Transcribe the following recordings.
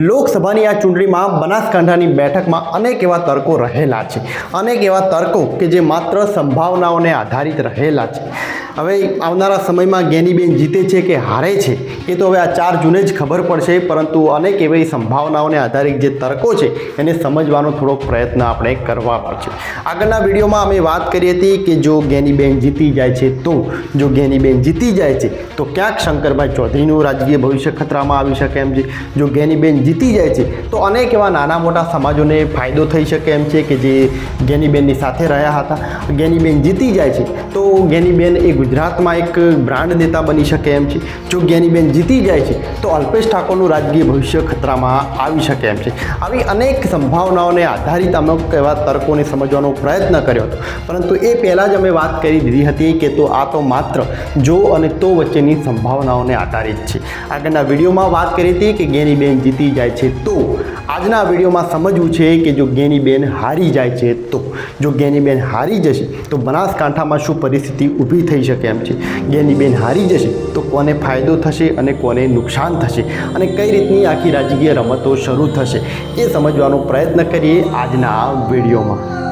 લોકસભાની આ ચૂંટણીમાં બનાસકાંઠાની બેઠકમાં અનેક એવા તર્કો રહેલા છે. અનેક એવા તર્કો કે જે માત્ર સંભાવનાઓને આધારિત રહેલા છે. હવે આવનારા સમયમાં ગેનીબેન જીતે છે કે હારે છે, એ તો હવે આ ચાર જૂને જ ખબર પડશે, પરંતુ અનેક એવી સંભાવનાઓને આધારિત જે તર્કો છે, એને સમજવાનો થોડો પ્રયત્ન આપણે કરવા પડશે. આગળના વિડીયોમાં અમે વાત કરી હતી કે જો ગેનીબેન જીતી જાય છે, તો જો ગેનીબેન જીતી જાય છે, તો ક્યાંક શંકરભાઈ ચૌધરીનું રાજકીય ભવિષ્ય ખતરામાં આવી શકે એમ છે. જો ગેનીબેન જીતી જાય છે, તો અનેક એવા નાના મોટા સમાજોને ફાયદો થઈ શકે એમ છે કે જે ગેનીબેનની સાથે રહ્યા હતા. ગેનીબેન જીતી જાય છે, તો ગેનીબેન એ ગુજરાતમાં એક બ્રાન્ડ નેતા બની શકે એમ છે. જો જ્ઞાનીબેન જીતી જાય છે, તો અલ્પેશ ઠાકોરનું રાજકીય ભવિષ્ય ખતરામાં આવી શકે એમ છે. આવી અનેક સંભાવનાઓને આધારિત અમુક એવા તર્કોને સમજવાનો પ્રયત્ન કર્યો હતો. પરંતુ એ પહેલાં જ અમે વાત કરી દીધી હતી કે તો આ તો માત્ર જો અને તો વચ્ચેની સંભાવનાઓને આધારિત છે. આગળના વિડીયોમાં વાત કરી હતી કે જ્ઞાનીબેન જીતી જાય છે તો આજના વિડીયોમાં સમજવું છે કે જો જ્ઞાનીબેન હારી જાય છે તો. જો જ્ઞાનીબેન હારી જશે, તો બનાસકાંઠામાં શું પરિસ્થિતિ ઊભી થઈ શકે એમ છે. જ્ઞાનીબેન હારી જશે તો કોને ફાયદો થશે અને કોને નુકસાન થશે અને કઈ રીતની આખી રાજકીય રમતો શરૂ થશે એ સમજવાનો પ્રયત્ન કરીએ આજના આ વિડીયોમાં.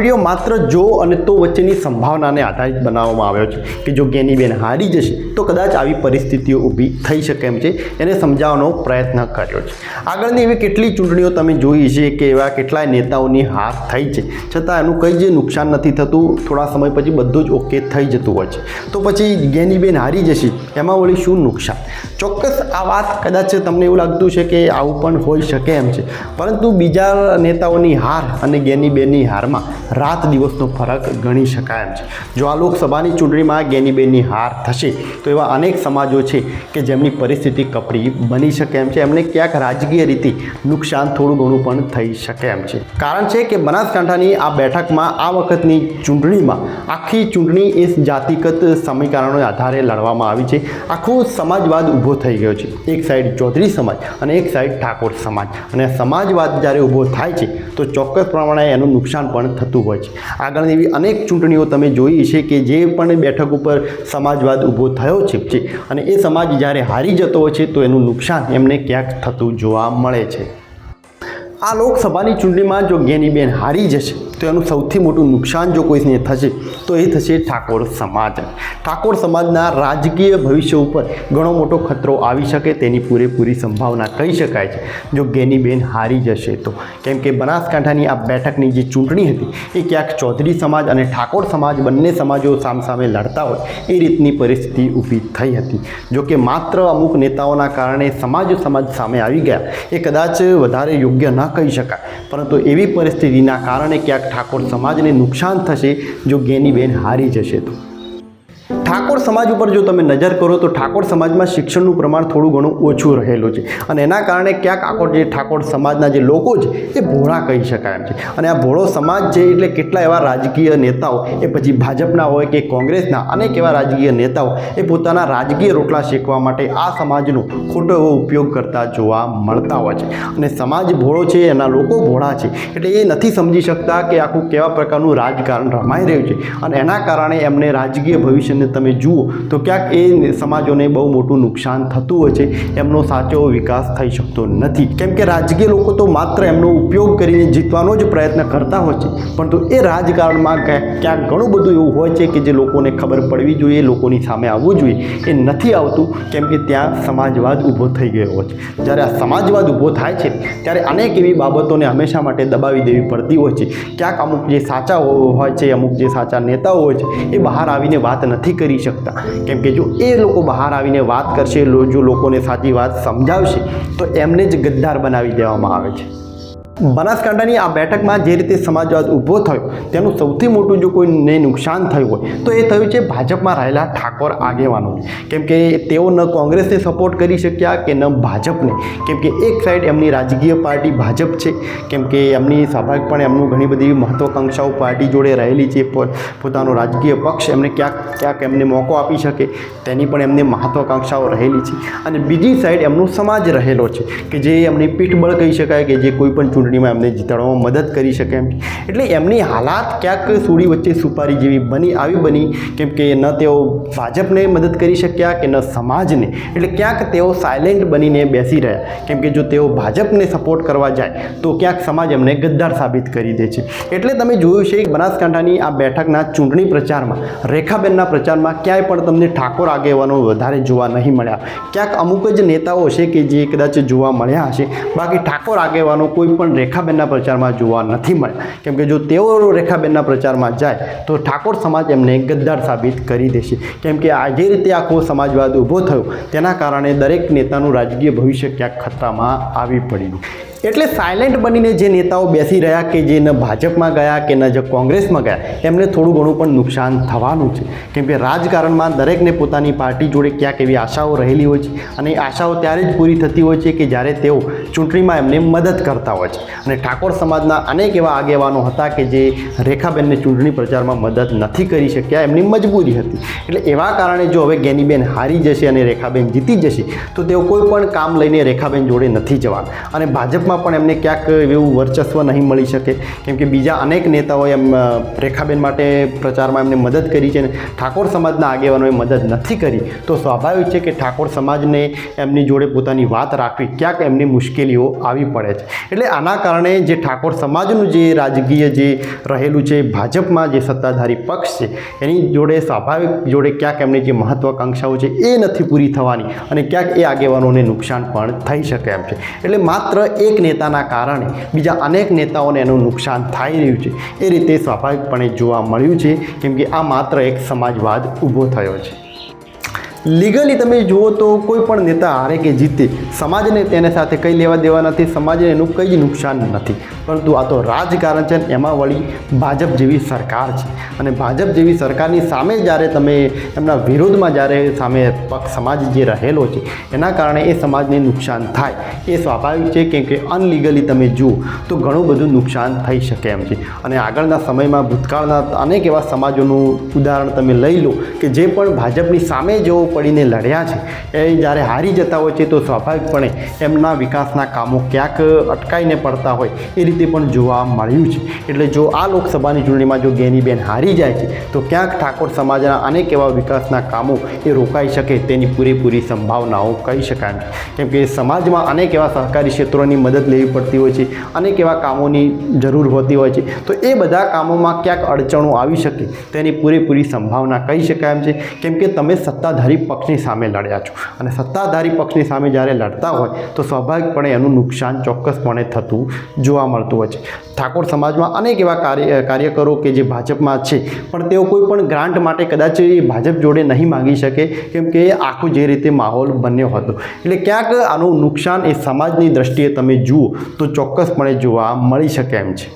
વીડિયો માત્ર જો અને તો વચ્ચેની સંભાવનાને આધારિત બનાવવામાં આવ્યો છે કે જો ગેનીબેન હારી જશે, તો કદાચ આવી પરિસ્થિતિઓ ઊભી થઈ શકે એમ છે. એને સમજાવવાનો પ્રયત્ન કર્યો છે. આગળની એવી કેટલી ચૂંટણીઓ તમે જોઈ છે કે એવા કેટલાય નેતાઓની હાર થઈ છે. છતાં એનું કંઈ જે નુકસાન નથી થતું, થોડા સમય પછી બધું જ ઓકે થઈ જતું હોય છે. તો પછી ગેનીબેન હારી જશે, એમાં વળી શું નુકસાન? ચોક્કસ આ વાત કદાચ તમને એવું લાગતું છે કે આવું પણ હોઈ શકે એમ છે. પરંતુ બીજા નેતાઓની હાર અને જ્ઞાનીબેનની હારમાં રાત દિવસનો ફરક ગણી શકાય એમ છે. જો આ લોકસભાની ચૂંટણીમાં ગેનીબેનની હાર થશે, તો એવા અનેક સમાજો છે કે જેમની પરિસ્થિતિ કપરી બની શકે એમ છે. એમને ક્યાંક રાજકીય રીતે નુકસાન થોડું ઘણું પણ થઈ શકે એમ છે. કારણ છે કે બનાસકાંઠાની આ બેઠકમાં આ વખતની ચૂંટણીમાં આખી ચૂંટણી એ જાતિગત સમીકરણોને આધારે લડવામાં આવી છે. આખો સમાજવાદ ઊભો થઈ ગયો છે. એક સાઈડ ચૌધરી સમાજ અને એક સાઈડ ઠાકોર સમાજ. અને સમાજવાદ જ્યારે ઊભો થાય છે, તો ચોક્કસ પ્રમાણે એનું નુકસાન પણ થતું હોય છે. આગળની એવી અનેક ચૂંટણીઓ તમે જોઈ છે કે જે પણ બેઠક ઉપર સમાજવાદ ઊભો થયો છે અને એ સમાજ જ્યારે હારી જતો હોય છે, તો એનું નુકસાન એમને ક્યાંક થતું જોવા મળે છે. આ લોકસભાની ચૂંટણીમાં જો ગેનીબેન હારી જશે તો એનું સૌથી મોટું નુકસાન જો કોઈને થશે, તો એ થશે ઠાકોર સમાજ. ઠાકોર સમાજના રાજકીય ભવિષ્ય ઉપર ઘણો મોટો ખતરો આવી શકે તેની પૂરેપૂરી સંભાવના કહી શકાય છે. જો ગેનીબેન હારી જશે તો. કેમ કે બનાસકાંઠાની આ બેઠકની જે ચૂંટણી હતી, એ ક્યાંક ચૌધરી સમાજ અને ઠાકોર સમાજ બંને સમાજો સામસામે લડતા હોય, એ રીતની પરિસ્થિતિ ઊભી થઈ હતી. જો કે માત્ર અમુક નેતાઓના કારણે સમાજ સમાજ સામે આવી ગયા, એ કદાચ વધારે યોગ્ય ન કહી શકાય. પરંતુ એવી પરિસ્થિતિના કારણે ક્યાંક ઠાકોર સમાજને નુકસાન થશે જો જ્ઞાનીબેન હારી જશે તો. ઠાકોર સમાજ ઉપર જો તમે નજર કરો તો ઠાકોર સમાજમાં શિક્ષણનું પ્રમાણ થોડું ઘણું ઓછું રહેલું છે. અને એના કારણે ક્યાંક આખો જે ઠાકોર સમાજના જે લોકો છે, એ ભોળા કહી શકાય એમ છે. અને આ ભોળો સમાજ છે એટલે કેટલા એવા રાજકીય નેતાઓ, એ પછી ભાજપના હોય કે કોંગ્રેસના, અનેક એવા રાજકીય નેતાઓ, એ પોતાના રાજકીય રોટલા શેકવા માટે આ સમાજનો ખોટો એવો ઉપયોગ કરતા જોવા મળતા હોય છે. અને સમાજ ભોળો છે, એના લોકો ભોળા છે, એટલે એ નથી સમજી શકતા કે આખું કેવા પ્રકારનું રાજકારણ રમાઈ રહ્યું છે. અને એના કારણે એમને રાજકીય ભવિષ્યને તમે જુઓ તો ક્યાંક એ સમાજોને બહુ મોટું નુકસાન થતું હોય છે, એમનો સાચો વિકાસ થઈ શકતો નથી. કેમ કે રાજકીય લોકો તો માત્ર એમનો ઉપયોગ કરીને જીતવાનો જ પ્રયત્ન કરતા હોય છે, પરંતુ એ રાજકારણમાં ક્યાંક ઘણું બધું એવું હોય છે કે જે લોકોને ખબર પડવી જોઈએ, લોકોની સામે આવવું જોઈએ. એ નથી આવતું, કેમ કે ત્યાં સમાજવાદ ઊભો થઈ ગયો હોય છે. જ્યારે આ સમાજવાદ ઊભો થાય છે, ત્યારે અનેક એવી બાબતોને હંમેશા માટે દબાવી દેવી પડતી હોય છે. ક્યાંક અમુક જે સાચા હોય છે, અમુક જે સાચા નેતાઓ હોય છે, એ બહાર આવીને વાત નથી કરી શકતા. કેમ કે જો એ લોકો બહાર આવીને વાત કરશે જો લોકોને સાચી વાત સમજાવશે, તો એમને જ ગદ્દાર બનાવી દેવામાં આવે છે. બનાસકાંઠાની આ બેઠકમાં જે રીતે સમાજવાદ ઊભો થયો, તેનું સૌથી મોટું જો કોઈને નુકસાન થયું હોય, તો એ થયું છે ભાજપમાં રહેલા ઠાકોર આગેવાનો. કેમ કે તેઓ ન કોંગ્રેસને સપોર્ટ કરી શક્યા કે ન ભાજપને. કેમ કે એક સાઈડ એમની રાજકીય પાર્ટી ભાજપ છે. કેમ કે એમની સ્વાભાવિકપણે એમનું ઘણી બધી મહત્વાકાંક્ષાઓ પાર્ટી જોડે રહેલી છે. પોતાનો રાજકીય પક્ષ એમને ક્યાંક ક્યાંક એમને મોકો આપી શકે, તેની પણ એમને મહત્વાકાંક્ષાઓ રહેલી છે. અને બીજી સાઈડ એમનો સમાજ રહેલો છે, કે જે એમની પીઠબળ કહી શકાય કે જે કોઈ પણ ચૂંટણીમાં એમને જીતાડવામાં મદદ કરી શકે એમ. એટલે એમની હાલાત ક્યાંક સુડી વચ્ચે સુપારી જેવી બની, આવી બની, કેમ કે ન તેઓ ભાજપને મદદ કરી શક્યા કે ન સમાજને. એટલે ક્યાંક તેઓ સાયલેન્ટ બનીને બેસી રહ્યા. કેમ કે જો તેઓ ભાજપને સપોર્ટ કરવા જાય, તો ક્યાંક સમાજ એમને ગદ્દાર સાબિત કરી દે છે. એટલે તમે જોયું છે કે બનાસકાંઠાની આ બેઠકના ચૂંટણી પ્રચારમાં, રેખાબેનના પ્રચારમાં ક્યાંય પણ તમને ઠાકોર આગેવાનો વધારે જોવા નહીં મળ્યા. ક્યાંક અમુક જ નેતાઓ છે કે જે કદાચ જોવા મળ્યા હશે. બાકી ઠાકોર આગેવાનો કોઈ પણ રેખાબેનના પ્રચારમાં જોવા નથી મળ્યા. કેમ કે જો તેઓ રેખાબેનના પ્રચારમાં જાય, તો ઠાકોર સમાજ એમને ગદ્દાર સાબિત કરી દેશે. કેમ કે આ જે રીતે આખો સમાજવાદ ઊભો થયો, તેના કારણે દરેક નેતાનું રાજકીય ભવિષ્ય ક્યાંક ખતરામાં આવી પડ્યું. એટલે સાયલેન્ટ બનીને જે નેતાઓ બેસી રહ્યા કે જે ન ભાજપમાં ગયા કે ન જે કોંગ્રેસમાં ગયા, એમને થોડું ઘણું પણ નુકસાન થવાનું છે. કેમ કે રાજકારણમાં દરેકને પોતાની પાર્ટી જોડે ક્યાંક એવી આશાઓ રહેલી હોય છે અને આશાઓ ત્યારે જ પૂરી થતી હોય છે કે જ્યારે તેઓ ચૂંટણીમાં એમને મદદ કરતા હોય છે. અને ઠાકોર સમાજના અનેક એવા આગેવાનો હતા કે જે રેખાબેનને ચૂંટણી પ્રચારમાં મદદ નથી કરી શક્યા, એમની મજબૂરી હતી. એટલે એવા કારણે જો હવે ગેનીબેન હારી જશે અને રેખાબેન જીતી જશે, તો તેઓ કોઈ પણ કામ લઈને રેખાબેન જોડે નથી જવાના. અને ભાજપમાં પણ એમને ક્યાંક એવું વર્ચસ્વ નહીં મળી શકે. કેમ કે બીજા અનેક નેતાઓએ એમ રેખાબેન માટે પ્રચારમાં એમને મદદ કરી છે અને ઠાકોર સમાજના આગેવાનોએ મદદ નથી કરી. તો સ્વાભાવિક છે કે ઠાકોર સમાજને એમની જોડે પોતાની વાત રાખવી ક્યાંક એમની મુશ્કેલીઓ આવી પડે છે. એટલે આના કારણે જે ઠાકોર સમાજનું જે રાજકીય જે રહેલું છે, ભાજપમાં જે સત્તાધારી પક્ષ છે, એની જોડે સ્વાભાવિક જોડે ક્યાંક એમની જે મહત્વાકાંક્ષાઓ છે એ નથી પૂરી થવાની અને ક્યાંક એ આગેવાનોને નુકસાન પણ થઈ શકે એમ છે. એટલે માત્ર એક નેતાના કારણે બીજા અનેક નેતાઓને એનું નુકસાન થઈ રહ્યું છે. એ રીતે સ્વાભાવિકપણે જોવા મળ્યું છે, કેમ કે આ માત્ર એક સમાજવાદ ઊભો થયો છે. લીગલી તમે જુઓ તો કોઈ પણ નેતા હારે કે જીતે, સમાજને તેને સાથે કંઈ લેવા દેવા નથી, સમાજને એનું કંઈ નુકસાન નથી. પરંતુ આ તો રાજકારણ છે એમાં વળી ભાજપ જેવી સરકાર છે. અને ભાજપ જેવી સરકારની સામે જ્યારે તમે એમના વિરોધમાં જ્યારે સામે પક્ષ સમાજ જે રહેલો છે, એના કારણે એ સમાજને નુકસાન થાય. એ સ્વાભાવિક છે કેમ કે અનલીગલી તમે જુઓ તો ઘણું બધું નુકસાન થઈ શકે એમ છે. અને આગળના સમયમાં ભૂતકાળના અનેક એવા સમાજોનું ઉદાહરણ તમે લઈ લો કે જે પણ ભાજપની સામે જેઓ પડીને લડ્યા છે. એ જ્યારે હારી જતા હોય છે તો સ્વાભાવિકપણે એમના વિકાસના કામો ક્યાંક અટકાઈને પડતા હોય એ રીતે પણ જોવા મળ્યું છે. એટલે જો આ લોકસભાની ચૂંટણીમાં જો ગેનીબેન હારી જાય છે, તો ક્યાંક ઠાકોર સમાજના અનેક એવા વિકાસના કામો એ રોકાઈ શકે તેની પૂરેપૂરી સંભાવનાઓ કહી શકાય કેમ કે સમાજમાં અનેક એવા સહકારી ક્ષેત્રોની મદદ લેવી પડતી હોય છે, અનેક એવા કામોની જરૂર હોતી હોય છે. તો એ બધા કામોમાં ક્યાંક અડચણો આવી શકે તેની પૂરેપૂરી સંભાવના કહી શકાય એમ છે. કેમ કે તમે સત્તાધારી પક્ષની સામે લડ્યા છો. અને સત્તાધારી પક્ષની સામે જ્યારે લડતા હોય, તો સ્વાભાવિકપણે એનું નુકસાન ચોક્કસપણે થતું જોવા મળતું હોય છે. ઠાકોર સમાજમાં અનેક એવા કાર્ય કાર્યકરો કે જે ભાજપમાં છે, પણ તેઓ કોઈ પણ ગ્રાન્ટ માટે કદાચ ભાજપ જોડે નહીં માગી શકે, કેમ કે આખું જે રીતે માહોલ બન્યો હતો. એટલે ક્યાંક આનું નુકસાન એ સમાજની દ્રષ્ટિએ તમે જુઓ, તો ચોક્કસપણે જોવા મળી શકે એમ છે.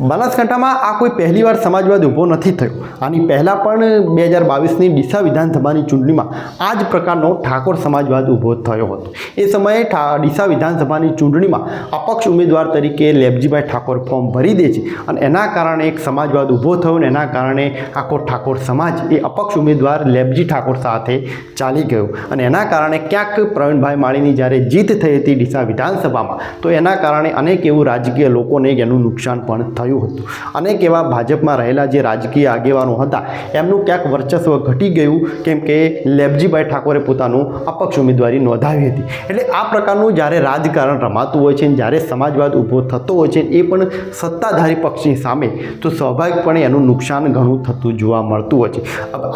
બનાસકાંઠામાં આ કોઈ પહેલીવાર સમાજવાદ ઊભો નથી થયો. આની પહેલાં પણ બે હજાર બાવીસની ડીસા વિધાનસભાની ચૂંટણીમાં આ જ પ્રકારનો ઠાકોર સમાજવાદ ઊભો થયો હતો. એ સમયે ઠા, ડીસા વિધાનસભાની ચૂંટણીમાં અપક્ષ ઉમેદવાર તરીકે લેબજીભાઈ ઠાકોર ફોર્મ ભરી દે છે અને એના કારણે એક સમાજવાદ ઊભો થયો ને એના કારણે આખો ઠાકોર સમાજ એ અપક્ષ ઉમેદવાર લેબજી ઠાકોર સાથે ચાલી ગયો. અને એના કારણે ક્યાંક પ્રવીણભાઈ માળીની જ્યારે જીત થઈ હતી ડીસા વિધાનસભામાં, તો એના કારણે અનેક એવું રાજકીય લોકોને એનું નુકસાન પણ થયું. હતું. અનેક એવા ભાજપમાં રહેલા જે રાજકીય આગેવાનો હતા, એમનું ક્યાંક વર્ચસ્વ ઘટી ગયું કેમ કે લેબજીભાઈ ઠાકોરે પોતાનું અપક્ષ ઉમેદવારી નોંધાવી હતી. એટલે આ પ્રકારનું જ્યારે રાજકારણ રમાતું હોય છે જ્યારે સમાજવાદ ઊભો થતો હોય છે એ પણ સત્તાધારી પક્ષની સામે, તો સ્વાભાવિકપણે એનું નુકસાન ઘણું થતું જોવા મળતું હોય છે.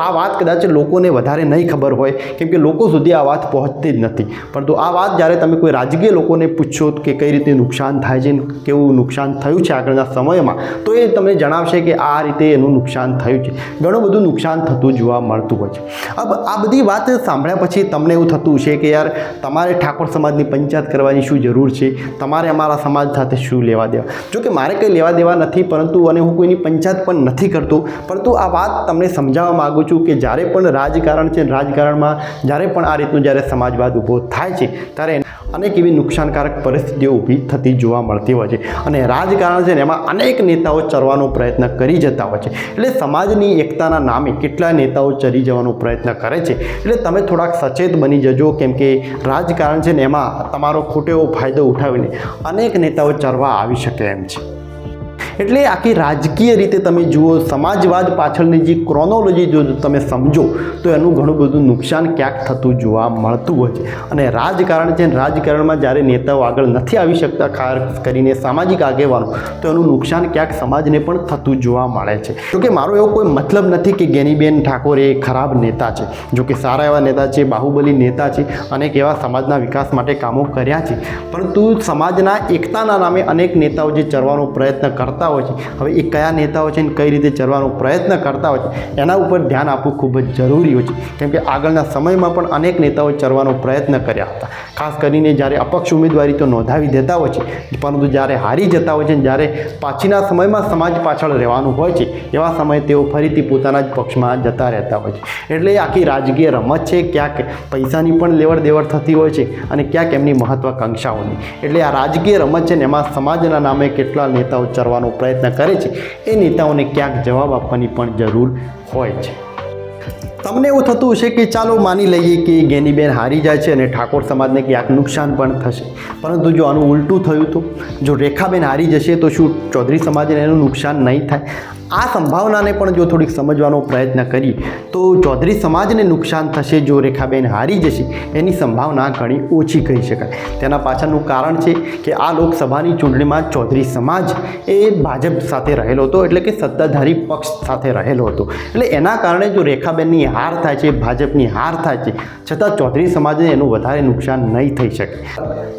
આ વાત કદાચ લોકોને વધારે નહીં ખબર હોય, કેમ કે લોકો સુધી આ વાત પહોંચતી જ નથી. પરંતુ આ વાત જ્યારે તમે કોઈ રાજકીય લોકોને પૂછશો કે કઈ રીતે નુકસાન થાય છે કેવું નુકસાન થયું છે આગળના સમયમાં સમાજમાં તો એ તમને જણાવશે કે આ રીતે એનું નુકસાન થયું છે. ઘણું બધું નુકસાન થતું જોવા મળતું હોય છે. અબ આ બધી વાત સાંભળ્યા પછી તમને એવું થતું છે કે યાર, તમારે ઠાકોર સમાજની પંચાયત કરવાની શું જરૂર છે? તમારે અમારા સમાજ સાથે શું લેવા દેવા? જો કે મારે કંઈ લેવા દેવા નથી, પરંતુ અને હું કોઈની પંચાયત પણ નથી કરતો. પરંતુ આ વાત તમને સમજાવવા માગું છું કે જ્યારે પણ રાજકારણ છે રાજકારણમાં જ્યારે પણ આ રીતનું જ્યારે સમાજવાદ ઊભો થાય છે, ત્યારે અનેક એવી નુકસાનકારક પરિસ્થિતિઓ ઊભી થતી જોવા મળતી હોય છે. અને રાજકારણ છે ને એમાં અનેક નેતાઓ ચરવાનો પ્રયત્ન કરી જતા હોય છે. એટલે સમાજની એકતાના નામે કેટલા નેતાઓ ચરી જવાનો પ્રયત્ન કરે છે. એટલે તમે થોડાક સચેત બની જજો કેમ કે રાજકારણ છે ને એમાં તમારો ખોટો એવો ફાયદો ઉઠાવીને અનેક નેતાઓ ચરવા આવી શકે એમ છે. એટલે આખી રાજકીય રીતે તમે જુઓ, સમાજવાદ પાછળની જે ક્રોનોલોજી જો તમે સમજો, તો એનું ઘણું બધું નુકસાન ક્યાંક થતું જોવા મળતું હોય છે. અને રાજકારણ છે રાજકારણમાં જ્યારે નેતાઓ આગળ નથી આવી શકતા, ખાસ કરીને સામાજિક આગેવાનો, તો એનું નુકસાન ક્યાંક સમાજને પણ થતું જોવા મળે છે. જોકે મારો એવો કોઈ મતલબ નથી કે ગેનીબેન ઠાકોર એ ખરાબ નેતા છે. જોકે સારા એવા નેતા છે, બાહુબલી નેતા છે, અનેક એવા સમાજના વિકાસ માટે કામો કર્યા છે. પરંતુ સમાજના એકતાના નામે અનેક નેતાઓ જે ચરવાનો પ્રયત્ન કરતા હોય છે. હવે એ કયા નેતાઓ છે ને કઈ રીતે ચરવાનો પ્રયત્ન કરતા હોય છે, એના ઉપર ધ્યાન આપવું ખૂબ જ જરૂરી હોય છે. કેમ કે આગળના સમયમાં પણ અનેક નેતાઓ ચરવાનો પ્રયત્ન કર્યા હતા. ખાસ કરીને જ્યારે અપક્ષ ઉમેદવારી તો નોંધાવી દેતા હોય છે, પરંતુ જ્યારે હારી જતા હોય છે જ્યારે પાછીના સમયમાં સમાજ પાછળ રહેવાનું હોય છે, એવા સમયે તેઓ ફરીથી પોતાના જ પક્ષમાં જતા રહેતા હોય છે. એટલે આખી રાજકીય રમત છે, ક્યાંક પૈસાની પણ લેવડ દેવડ થતી હોય છે અને ક્યાંક એમની મહત્વાકાંક્ષાઓની. એટલે આ રાજકીય રમત છે ને એમાં સમાજના નામે કેટલા નેતાઓ ચરવાનો પ્રયત્ન કરે છે, એ નેતાઓને ક્યાંક જવાબ આપવાની પણ જરૂર હોય છે. તમને એવું થતું હશે કે ચાલો માની લઈએ કે ગેનીબેન હારી જાય છે અને ઠાકોર સમાજને ક્યાંક નુકસાન પણ થશે. પરંતુ જો આનું ઉલટું થયું તો? જો રેખાબેન હારી જશે તો શું ચૌધરી સમાજને એનું નુકસાન નહીં થાય? આ સંભાવનાને પણ જો થોડીક સમજવાનો પ્રયત્ન કરીએ તો ચૌધરી સમાજને નુકસાન થશે જો રેખાબેન હારી જશે. એની સંભાવના ઘણી ઓછી કહી શકાય. તેના પાછળનું કારણ છે કે આ લોકસભાની ચૂંટણીમાં ચૌધરી સમાજ એ ભાજપ સાથે રહેલો હતો, એટલે કે સત્તાધારી પક્ષ સાથે રહેલો હતો. એટલે એના કારણે જો રેખાબેનની હાર થાય છે, ભાજપની હાર થાય છે, છતાં ચૌધરી સમાજને એનું વધારે નુકસાન નહીં થઈ શકે.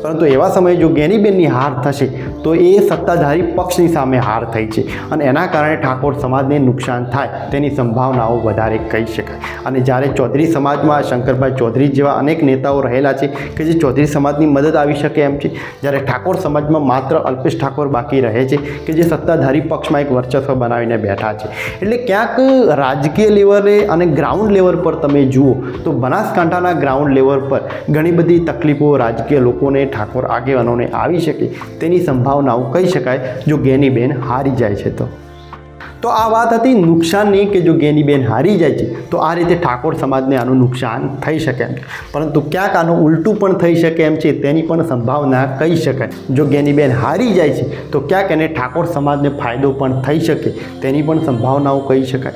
પરંતુ એવા સમયે જો ગેનીબેનની હાર થશે, તો એ સત્તાધારી પક્ષની સામે હાર થઈ છે. અને એના કારણે ઠાકોર સમાજને નુકસાન થાય તેની સંભાવનાઓ વધારે કહી શકાય. અને જ્યારે ચૌધરી સમાજમાં શંકરભાઈ ચૌધરી જેવા અનેક નેતાઓ રહેલા છે કે જે ચૌધરી સમાજની મદદ આવી શકે એમ છે, જ્યારે ઠાકોર સમાજમાં માત્ર અલ્પેશ ઠાકોર બાકી રહે છે કે જે સત્તાધારી પક્ષમાં એક વર્ચસ્વ બનાવીને બેઠા છે. એટલે ક્યાંક રાજકીય લેવલે અને ગ્રાઉન્ડ લેવલ પર તમે જુઓ તો બનાસકાંઠાના ગ્રાઉન્ડ લેવલ પર ઘણી બધી તકલીફો રાજકીય લોકોને, ઠાકોર આગેવાનોને આવી શકે તેની સંભાવનાઓ કહી શકાય, જો ગેનીબેન હારી જાય છે તો. તો આ વાત હતી નુકસાનની કે જો ગેનીબેન હારી જાય છે, તો આ રીતે ઠાકોર સમાજને આનું નુકસાન થઈ શકે એમ. પરંતુ ક્યાંક આનું ઉલટું પણ થઈ શકે એમ છે, તેની પણ સંભાવના કહી શકાય. જો ગેનીબેન હારી જાય છે, તો ક્યાંક એને ઠાકોર સમાજને ફાયદો પણ થઈ શકે, તેની પણ સંભાવનાઓ કહી શકાય.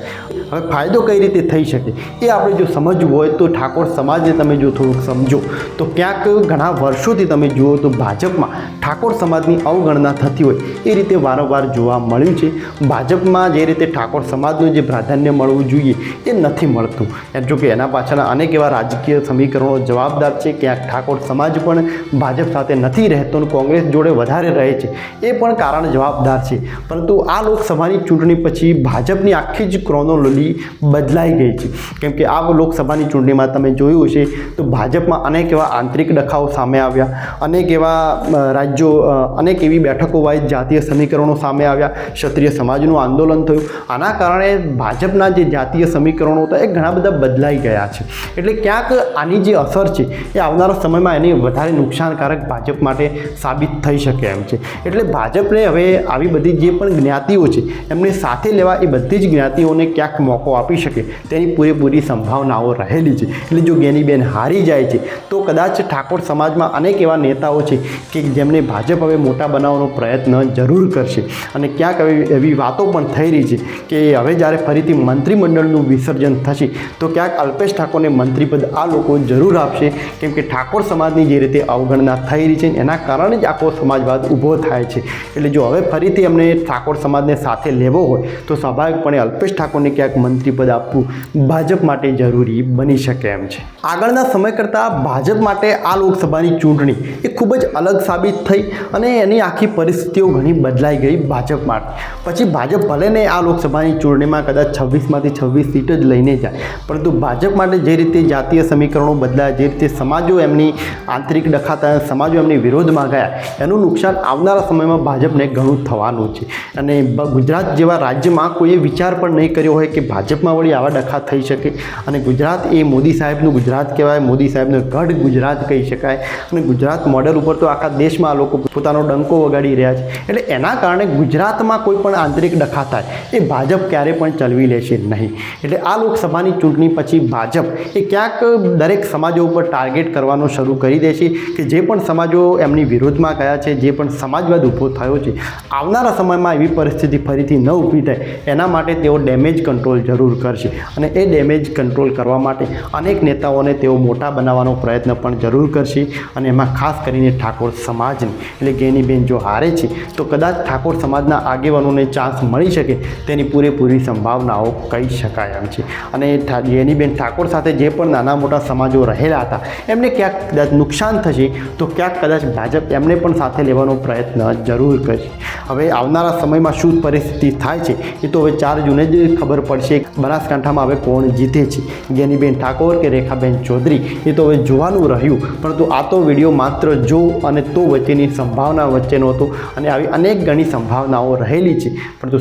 હવે ફાયદો કઈ રીતે થઈ શકે? એ આપણે જો સમજવું હોય તો ઠાકોર સમાજને તમે જો થોડુંક સમજો. તો ક્યાંક ઘણા વર્ષોથી તમે જુઓ તો ભાજપમાં ઠાકોર સમાજની અવગણના થતી હોય. એ રીતે વારંવાર જોવા મળ્યું છે. ભાજપમાં જે રીતે ઠાકોર સમાજનું જે પ્રાધાન્ય મળવું જોઈએ એ નથી મળતું. જો કે એના પાછળના અનેક એવા રાજકીય સમીકરણો જવાબદાર છે, ક્યાંક ઠાકોર સમાજ પણ ભાજપ સાથે નથી રહેતો અને કોંગ્રેસ જોડે વધારે રહે છે. એ પણ કારણ જવાબદાર છે. પરંતુ આ લોકસભાની ચૂંટણી પછી ભાજપની આખી જ ક્રોનોલોજી બદલાઈ ગઈ છે. કેમ કે આ લોકસભાની ચૂંટણીમાં તમે જોયું હશે તો ભાજપમાં અનેક એવા આંતરિક ડખાઓ સામે આવ્યા, અનેક એવા રાજ્યો અનેક એવી બેઠકો વાઇઝ જાતીય સમીકરણો સામે આવ્યા, ક્ષત્રિય સમાજનું આંદોલન થયું. આના કારણે ભાજપના જે જાતીય સમીકરણો હતા એ ઘણા બધા બદલાઈ ગયા છે. એટલે ક્યાંક આની જે અસર છે એ આવનારા સમયમાં એની વધારે નુકસાનકારક ભાજપ માટે સાબિત થઈ શકે એમ છે. એટલે ભાજપને હવે આવી બધી જે પણ જ્ઞાતિઓ છે, એમને સાથે લેવા એ બધી જ જ્ઞાતિઓને ક્યાંક મોકો આપી શકે તેની પૂરેપૂરી સંભાવનાઓ રહેલી છે. એટલે જો ગેનીબેન હારી જાય છે, તો કદાચ ઠાકોર સમાજમાં અનેક એવા નેતાઓ છે કે જેમને ભાજપ હવે મોટા બનાવવાનો પ્રયત્ન જરૂર કરશે. અને ક્યાંક હવે એવી વાતો પણ થઈ રહી છે કે હવે જ્યારે ફરીથી મંત્રીમંડળનું વિસર્જન થશે, તો ક્યાંક અલ્પેશ ઠાકોરને મંત્રીપદ આ લોકો જરૂર આપશે. કેમ કે ઠાકોર સમાજની જે રીતે અવગણના થઈ રહી છે, એના કારણે જ આખો સમાજવાદ ઊભો થાય છે. એટલે જો હવે ફરીથી એમને ઠાકોર સમાજને સાથે લેવો હોય, તો સ્વાભાવિકપણે અલ્પેશ ઠાકોરને ક્યાંક મંત્રીપદ આપવું ભાજપ માટે જરૂરી બની શકે એમ છે. આગળના સમય કરતાં ભાજપ માટે આ લોકસભાની ચૂંટણી એ ખૂબ જ અલગ સાબિત થઈ અને એની આખી પરિસ્થિતિઓ ઘણી બદલાઈ ગઈ ભાજપ માટે. પછી ભાજપ ભલે ને આ લોકસભાની ચૂંટણીમાં કદાચ છવ્વીસમાંથી છવ્વીસ સીટ જ લઈને જાય. પરંતુ ભાજપ માટે જે રીતે જાતીય સમીકરણો બદલાયા, જે રીતે સમાજો એમની આંતરિક ડખાતા, સમાજો એમની વિરોધમાં ગયા, એનું નુકસાન આવનારા સમયમાં ભાજપને ઘણું થવાનું છે. અને ગુજરાત જેવા રાજ્યમાં કોઈએ વિચાર પણ નહીં કર્યો હોય કે ભાજપમાં વળી આવા ડખા થઈ શકે. અને ગુજરાત એ મોદી સાહેબનું ગુજરાત કહેવાય, મોદી સાહેબનું ગઢ ગુજરાત કહી શકાય. અને ગુજરાત મોડેલ ઉપર તો આખા દેશમાં આ લોકો પોતાનો ડંકો વગાડી રહ્યા છે. એટલે એના કારણે ગુજરાતમાં કોઈ પણ આંતરિક ડખા થાય એ ભાજપ ક્યારે પણ ચલવી લેશે નહીં. એટલે આ લોકસભાની ચૂંટણી પછી ભાજપ એ ક્યાંક દરેક સમાજો ઉપર ટાર્ગેટ કરવાનું શરૂ કરી દેશે કે જે પણ સમાજો એમની વિરોધમાં ગયા છે, જે પણ સમાજવાદ ઊભો થયો છે, આવનારા સમયમાં એવી પરિસ્થિતિ ફરીથી ન ઊભી થાય, એના માટે તેઓ ડેમેજ કંટ્રોલ જરૂર કરશે. અને એ ડેમેજ કંટ્રોલ કરવા માટે અનેક નેતાઓને તેઓ મોટા બનાવવાનો પ્રયત્ન પણ જરૂર કરશે અને એમાં ખાસ કરીને ઠાકોર સમાજને. એટલે ગેનીબેન જો હારે છે, તો કદાચ ઠાકોર સમાજના આગેવાનોને ચાન્સ મળી શકે તેની પૂરેપૂરી સંભાવનાઓ કહી શકાય એમ છે. અને જેનીબેન ઠાકોર સાથે જે પણ નાના મોટા સમાજો રહેલા હતા, એમને ક્યાંક કદાચ નુકસાન થશે, તો ક્યાંક કદાચ ભાજપ એમને પણ સાથે લેવાનો પ્રયત્ન જરૂર કરશે. હવે આવનારા સમયમાં શું પરિસ્થિતિ થાય છે, એ તો હવે ચાર જૂને જ ખબર પડશે. બનાસકાંઠામાં હવે કોણ જીતે છે? ગેનીબેન ઠાકોર કે રેખાબેન ચૌધરી? એ તો હવે જોવાનું રહ્યું, પરંતુ આ તો વીડિયો માત્ર જો અને તો વચ્ચેની સંભાવના વચ્ચેનો હતો અને આવી અનેક ઘણી સંભાવનાઓ રહેલી છે. પરંતુ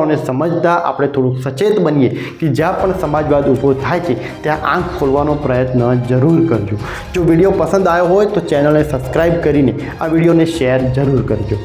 સંભાવનાઓને સમજતા આપણે થોડુંક સચેત બનીએ કે જ્યાં પણ સમાજવાદ ઊભો થાય છે, ત્યાં આંખ ખોલવાનો પ્રયત્ન જરૂર કરજો. જો વીડિયો પસંદ આવ્યો હોય તો ચેનલને સબસ્ક્રાઈબ કરીને આ વિડીયોને શેર જરૂર કરજો.